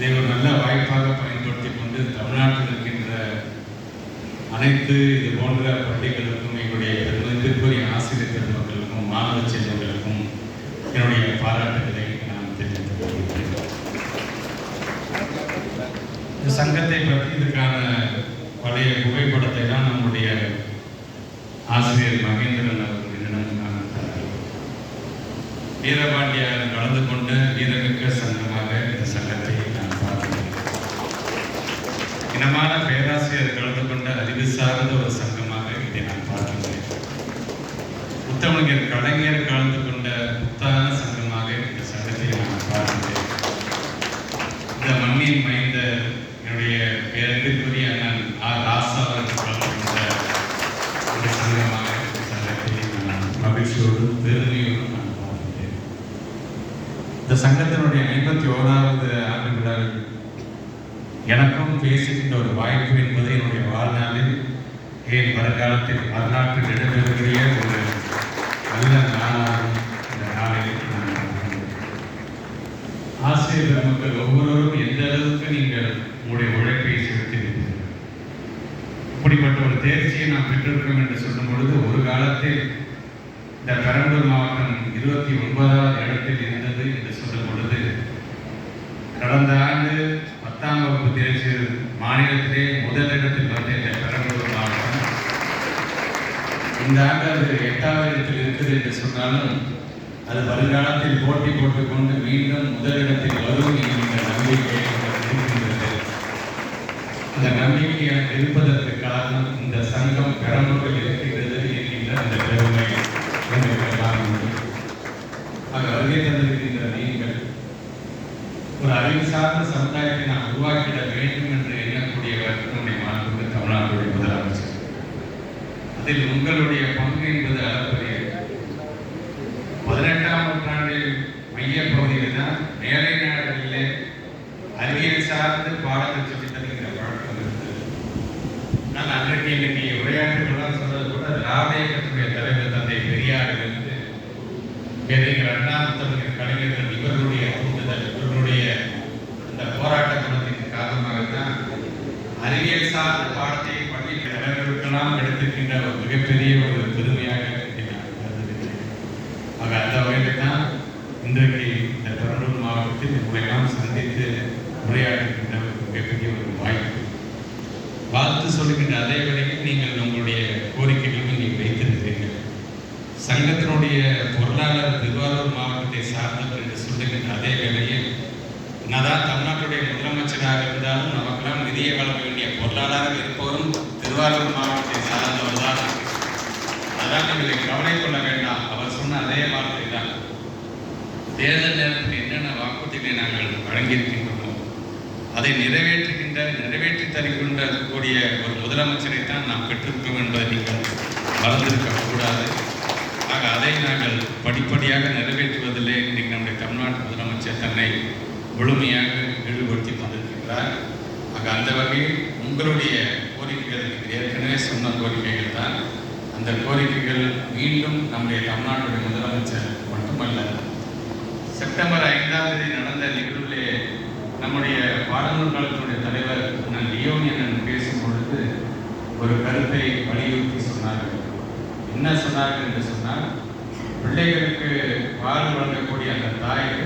இதை ஒரு நல்ல வாய்ப்பாக பயன்படுத்தி கொண்டு தமிழ்நாட்டில் இருக்கின்ற அனைத்து இது போன்ற பள்ளிகளுக்கும் எங்களுடைய பெருமதிப்பிற்குரிய ஆசிரியர் பெருமக்களுக்கும் மாணவ செல்வங்களுக்கும் என்னுடைய பாராட்டுகளை நான் தெரிவித்துக் கொள்கிறேன் இந்த சங்கத்தை பற்றி இதுக்கான பழைய புகைப்படத்தை தான் நம்முடைய ஆசிரியர் மகேந்திரன் அவர்கள் என்னிடம் நான் வீரபாண்டியார் கலந்து கொண்ட வீரமிக்க சங்கமாக இனமான பேராசிரியர் கலந்து கொண்ட அறிவு சார்ந்த ஒரு சங்கமாக இதை நான் பார்க்கின்றேன். முத்தமிழர் கலைஞர் கலந்து கொண்ட புத்தான சங்கமாக இந்த சங்கத்தை நான் பார்க்கின்றேன். இந்த மண்ணில் மைந்த என்னுடைய பேரன்பிற்குரிய அண்ணன் ஆர் ராசா அவர்கள் கலந்து கொண்ட ஒரு சங்கமாக இந்த சங்கத்தை நான் மகிழ்ச்சியோடு பெருமையோடு நான் பார்க்கின்றேன். இந்த சங்கத்தினுடைய ஐம்பத்தி ஓராவது எனக்கும் பேசுகின்ற ஒரு வாய்ப்பு என்பது என்னுடைய வாழ்நாளில் ஏன் வருங்காலத்தில் வரலாற்றில் இடம்பெறக்கூடிய ஒரு நல்ல நாளாகும் இந்த நாளில் ஆசிரியர் பெருமக்கள் ஒவ்வொருவரும் எந்த அளவுக்கு நீங்கள் உங்களுடைய உழைப்பை செலுத்தியிருக்கிறீர்கள் இப்படிப்பட்ட ஒரு தேர்ச்சியை நாம் பெற்றிருக்கிறோம் என்று சொல்லும் பொழுது ஒரு காலத்தில் இந்த பெரம்பலூர் மாவட்டம் இருபத்தி ஒன்பதாவது இடத்தில் இருந்தது என்று சொல்லும் பொழுது கடந்த ஆண்டு பத்தாம் வகுப்பு தேர்ச்சியில் மாநிலத்திலே முதலிடத்தில் வந்த இந்த பெரம்பலூர் மாவட்டம். இந்த ஆண்டு அது எட்டாவது இடத்தில் இருக்குது என்று சொன்னாலும் அது வருங்காலத்தில் போட்டி போட்டுக்கொண்டு மீண்டும் முதலிடத்தில் வரும் என்கின்ற நம்பிக்கை இருக்கின்றது. அந்த நம்பிக்கை இருப்பதற்கு காரணம் இந்த சங்கம் பெரம்பலூரில் இருக்கின்றது என்கின்ற அந்த பெருமை எனக்கு எல்லாம் ஆக வருகை தந்திருக்கின்ற ஒரு அறிவு சார்ந்த சமுதாயத்தை நாம் உருவாக்கிட வேண்டும் என்று எண்ணக்கூடியவர் நம்முடைய மாண்புக்கு தமிழ்நாட்டுடைய முதலமைச்சர். அதில் உங்களுடைய பங்கு என்பது அளப்பரியது பதினெட்டாம் நூற்றாண்டில் மைய பகுதியில் தான் மேலை நாடுகளிலே அறிவியல் சார்ந்து பாடங்கள் சொல்லித் பழக்கம் இருந்தது. நான் அன்றைக்கு இன்னைக்கு உரையாற்றுகள்லாம் சொன்னது கூட திராவிட தலைவர் தந்தை பெரியாரிலிருந்து பேரறிஞர் அண்ணா சார்ந்த பாடத்தை பள்ளி தலைவர்களுக்கெல்லாம் எடுத்திருக்கின்ற ஒரு மிகப்பெரிய ஒரு பெருமையாக ஆக அந்த வகையில் தான் இன்றைக்கு இந்த பெரம்பலூர் மாவட்டத்தில் உங்களையெல்லாம் சந்தித்து உரையாடுகின்ற ஒரு மிகப்பெரிய ஒரு வாய்ப்பு. வாழ்த்து சொல்லுகின்ற அதே வேளையில் நீங்கள் உங்களுடைய கோரிக்கைகளும் நீங்கள் வைத்திருக்கிறீர்கள். சங்கத்தினுடைய பொருளாளர் திருவாரூர் மாவட்டத்தை சார்ந்தவர் என்று சொல்லுகின்ற அதே வேளையில் என்னதான் தமிழ்நாட்டுடைய முதலமைச்சராக இருந்தாலும் நமக்கெல்லாம் நிதியை வழங்க வேண்டிய பொருளாளராக இருப்பவரும் திருவாரூர் மாவட்டத்தை சார்ந்தவர் தான் அதான் நீங்கள் கவலை கொள்ள வேண்டாம். அவர் சொன்ன அதே வார்த்தை தான். தேர்தல் நேரத்தில் என்னென்ன வாக்குறுதிகளை நாங்கள் வழங்கியிருக்கின்றோமோ அதை நிறைவேற்றுகின்ற நிறைவேற்றி தருகின்ற கூடிய ஒரு முதலமைச்சரை தான் நாம் பெற்றிருக்கோம் என்பதை நீங்கள் மறந்திருக்க கூடாது ஆக அதை நாங்கள் படிப்படியாக நிறைவேற்றுவதிலே இன்றைக்கு நம்முடைய தமிழ்நாட்டு முதலமைச்சர் தன்னை முழுமையாக ஈடுபடுத்தி கொண்டிருக்கின்றார் ஆக அந்த வகையில் உங்களுடைய கோரிக்கைகள் ஏற்கனவே சொன்ன கோரிக்கைகள் தான். அந்த கோரிக்கைகள் மீண்டும் நம்முடைய தமிழ்நாட்டுடைய முதலமைச்சர் மட்டுமல்ல செப்டம்பர் ஐந்தாம் தேதி நடந்த நிகழ்விலே நம்முடைய பாடநூல் தலைவர் நான் லியோனியன் பேசும் பொழுது ஒரு கருத்தை வலியுறுத்தி சொன்னார்கள். என்ன சொன்னார்கள் என்று சொன்னால் பிள்ளைகளுக்கு பால் வழங்கக்கூடிய அந்த தாய்க்கு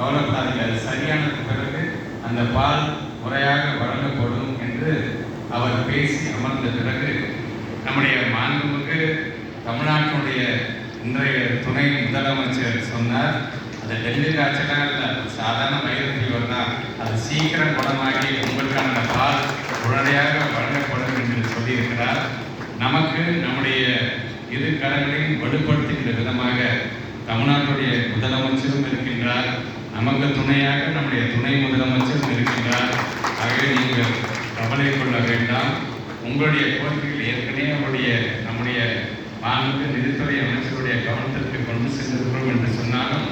காய்ச்சல் அது சரியானது பிறகு அந்த பால் முறையாக வழங்கப்படும் என்று அவர் பேசி அமர்ந்த பிறகு நம்முடைய மாண்புமிகு தமிழ்நாட்டினுடைய இன்றைய துணை முதலமைச்சர் சொன்னார் அது டெல்லி காய்ச்சலாக இல்லை சாதாரண வயிறு ஃபீவர் தான். அது சீக்கிரம் குணமாகி உங்களுக்கான பால் உடனடியாக வழங்கப்படும் என்று சொல்லியிருக்கிறார். நமக்கு நம்முடைய இரு கரங்களையும் வலுப்படுத்துகின்ற விதமாக தமிழ்நாட்டுடைய முதலமைச்சரும் இருக்கின்றார். நமக்கு துணையாக நம்முடைய துணை முதலமைச்சரும் இருக்கின்றார் ஆகவே நீங்கள் கவலை கொள்ள வேண்டாம். உங்களுடைய கோரிக்கைகள் ஏற்கனவே அவருடைய நம்முடைய மாநில நிதித்துறை அமைச்சருடைய கவனத்திற்கு கொண்டு சென்றிருக்கிறோம் என்று சொன்னாலும்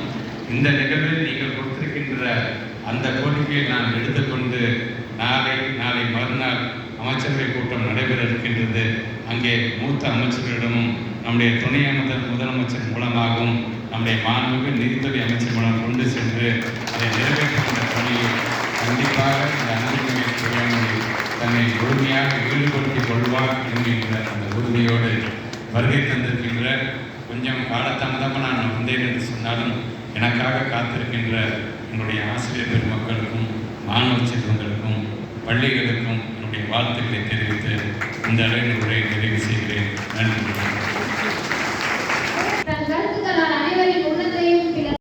இந்த நிகழ்வில் நீங்கள் கொடுத்திருக்கின்ற அந்த கோரிக்கையை நான் எடுத்துக்கொண்டு நாளை நாளை மறுநாள் அமைச்சரவை கூட்டம் நடைபெற இருக்கின்றது. அங்கே மூத்த அமைச்சர்களிடமும் நம்முடைய துணை அமைச்சர் முதலமைச்சர் மூலமாகவும் நம்முடைய மாண்புமிகு நிதித்துறை அமைச்சர் மூலம் கொண்டு சென்று அதை நிறைவேற்றுகின்ற பணியில் கண்டிப்பாக இந்த அன்பின் துறையினுடைய தன்னை முழுமையாக ஈடுபடுத்திக் கொள்வார் என்கின்ற அந்த உறுதியோடு வருகை தந்திருக்கின்ற கொஞ்சம் காலத்தாமதமாக நான் வந்தேன் என்று சொன்னாலும் எனக்காக காத்திருக்கின்ற என்னுடைய ஆசிரியர் பெருமக்களுக்கும் மாணவ செல்வங்களுக்கும் பள்ளிகளுக்கும் என்னுடைய வாழ்த்துக்களை தெரிவித்து இந்த அளவில் உரையை நிறைவு செய்கிறேன். நன்றி. 사람들이 보는